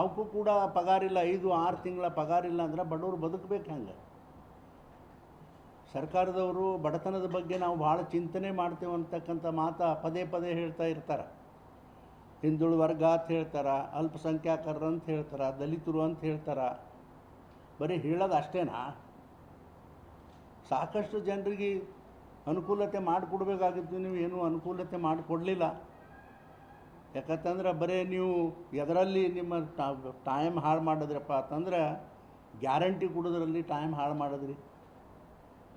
ಅವಕ್ಕೂ ಕೂಡ ಪಗಾರಿಲ್ಲ, ಐದು, ಆರು ತಿಂಗಳ ಪಗಾರಿಲ್ಲ ಅಂದ್ರೆ ಬಡವರು ಬದುಕಬೇಕು ಹೆಂಗೆ? ಸರ್ಕಾರದವರು ಬಡತನದ ಬಗ್ಗೆ ನಾವು ಭಾಳ ಚಿಂತನೆ ಮಾಡ್ತೇವೆ ಅಂತಕ್ಕಂಥ ಮಾತು ಪದೇ ಪದೇ ಹೇಳ್ತಾ ಇರ್ತಾರೆ. ಹಿಂದುಳು ವರ್ಗ ಅಂತ ಹೇಳ್ತಾರೆ ಅಲ್ಪಸಂಖ್ಯಾತರು ಅಂತ ಹೇಳ್ತಾರೆ, ದಲಿತರು ಅಂತ ಹೇಳ್ತಾರೆ, ಬರೀ ಹೇಳೋದು ಅಷ್ಟೇನಾ? ಸಾಕಷ್ಟು ಜನರಿಗೆ ಅನುಕೂಲತೆ ಮಾಡಿಕೊಡ್ಬೇಕಾಗಿತ್ತು, ನೀವು ಏನೂ ಅನುಕೂಲತೆ ಮಾಡಿಕೊಡ್ಲಿಲ್ಲ. ಯಾಕಂತಂದ್ರೆ ಬರೀ ನೀವು ಎದರಲ್ಲಿ ನಿಮ್ಮ ಟೈಮ್ ಹಾಳು ಮಾಡಿದ್ರಪ್ಪ ಅಂತಂದ್ರೆ ಗ್ಯಾರಂಟಿ ಕೊಡೋದ್ರಲ್ಲಿ ಟೈಮ್ ಹಾಳು ಮಾಡಿದ್ರಿ.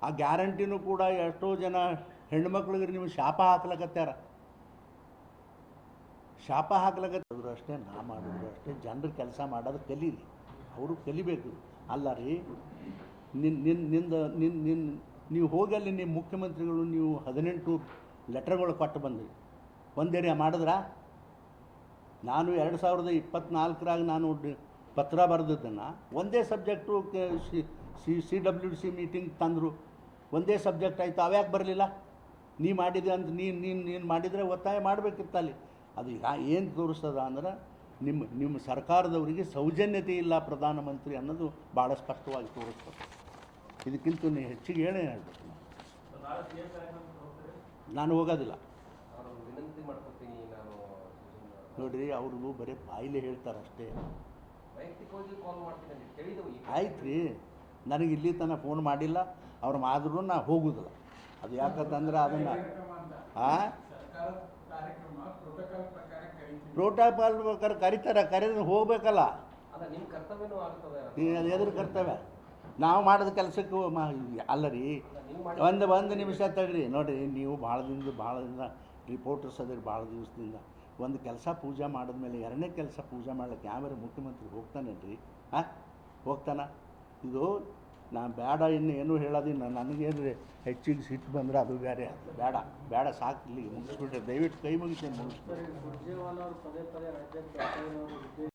ಆ ಗ್ಯಾರಂಟಿನೂ ಕೂಡ ಎಷ್ಟೋ ಜನ ಹೆಣ್ಮಕ್ಳಿಗೆ ನೀವು ಶಾಪ ಹಾಕ್ಲಕತ್ಯಾರ. ಶಾಪ ಹಾಕ್ಲಕತ್ತಿದ್ರು ಅಷ್ಟೇ ನಾ ಮಾಡಿದ್ರು, ಅಷ್ಟೇ ಜನರು ಕೆಲಸ ಮಾಡೋದು ಕಲೀಲಿ ಅವರು ಕಲಿಬೇಕು. ಅಲ್ಲ ರೀ ನಿನ್ನ ನಿನ್ನ ನಿಂದ ನಿನ್ನ ನಿನ್ನ ನೀವು ಹೋಗಲ್ಲಿ ನಿಮ್ಮ ಮುಖ್ಯಮಂತ್ರಿಗಳು ನೀವು ಹದಿನೆಂಟು ಲೆಟರ್ಗಳು ಕೊಟ್ಟು ಬಂದ್ರಿ. ಒಂದೇರಿಯಾ ಮಾಡಿದ್ರಾ? ನಾನು ಎರಡು ಸಾವಿರದ ಇಪ್ಪತ್ನಾಲ್ಕರಾಗ ನಾನು ಪತ್ರ ಬರೆದದ್ದನ್ನು, ಒಂದೇ subject C C W C meeting ತಂದರು. ಒಂದೇ ಸಬ್ಜೆಕ್ಟ್ ಆಯಿತು, ಅವ್ಯಾಕೆ ಬರಲಿಲ್ಲ? ನೀ ಮಾಡಿದೆ ಅಂತ ನೀನು ನೀನು ನೀನು ಮಾಡಿದರೆ ಒತ್ತಾಯ ಮಾಡಬೇಕಿತ್ತು ಅಲ್ಲಿ ಅದು ಈಗ ಏನು ತೋರಿಸ್ತದ ಅಂದ್ರೆ ನಿಮ್ಮ ನಿಮ್ಮ ಸರ್ಕಾರದವರಿಗೆ ಸೌಜನ್ಯತೆ ಇಲ್ಲ ಪ್ರಧಾನಮಂತ್ರಿ ಅನ್ನೋದು ಭಾಳ ಸ್ಪಷ್ಟವಾಗಿ ತೋರಿಸ್ತದೆ. ಇದಕ್ಕಿಂತ ನೀವು ಹೆಚ್ಚಿಗೆ ಹೇಳೇ ಹೇಳ್ಬೇಕು. ನಾನು ಹೋಗೋದಿಲ್ಲ ನಾನು ವಿನಂತಿ ಮಾಡ್ಕೊತೀನಿ ನಾನು ನೋಡ್ರಿ ಅವ್ರಿಗೂ ಬರೀ ಬಾಯಿಲೆ ಹೇಳ್ತಾರೆ ಅಷ್ಟೇ ಆಯ್ತು ರೀ ನನಗೆ ಇಲ್ಲಿ ತನಕ ಫೋನ್ ಮಾಡಿಲ್ಲ. ಅವ್ರು ಮಾಡಿದ್ರು ನಾ ಹೋಗುದಿಲ್ಲ. ಅದು ಯಾಕಂತಂದ್ರೆ ಅದನ್ನು ಹಾಂ ಪ್ರೋಟೋಕಾಲ್ ಪ್ರಕಾರ ಕರಿತಾರೆ ಕರೆದ್ರೆ ಹೋಗ್ಬೇಕಲ್ಲ. ಎದುರು ಕರ್ತವ್ಯ. ನಾವು ಮಾಡಿದ ಕೆಲಸಕ್ಕೂ ಅಲ್ಲ ರೀ. ಒಂದು ಒಂದು ನಿಮಿಷ ತಡ್ರಿ. ನೋಡಿರಿ ನೀವು ಭಾಳ ದಿನದ ಭಾಳ ದಿನ ರಿಪೋರ್ಟರ್ಸ್ ಅದ್ರಿ ಭಾಳ ದಿವಸದಿಂದ. ಒಂದು ಕೆಲಸ ಪೂಜೆ ಮಾಡಿದ್ಮೇಲೆ ಎರಡನೇ ಕೆಲಸ ಪೂಜೆ ಮಾಡ್ಲಿಕ್ಕೆ ಯಾವ್ಯಾರು ಮುಖ್ಯಮಂತ್ರಿ ಹೋಗ್ತಾನೇನ್ರಿ? ಹಾಂ ಹೋಗ್ತಾನ? ಇದು ನಾ ಬೇಡ ಇನ್ನು ಏನೂ ಹೇಳೋದಿಲ್ಲ. ನನಗೇನು ಹೆಚ್ಚಿಗೆ ಸಿಟ್ಟು ಬಂದ್ರೆ ಅದು ಬೇರೆ. ಅದು ಬೇಡ. ಬೇಡ ಸಾಕು ಇಲ್ಲಿ ಮುಗಿಸ್ಬಿಟ್ರೆ ದಯವಿಟ್ಟು ಕೈ ಮುಗಿಸಿ. ಮುಗಿಸ್ಬಿಡ್ರಿ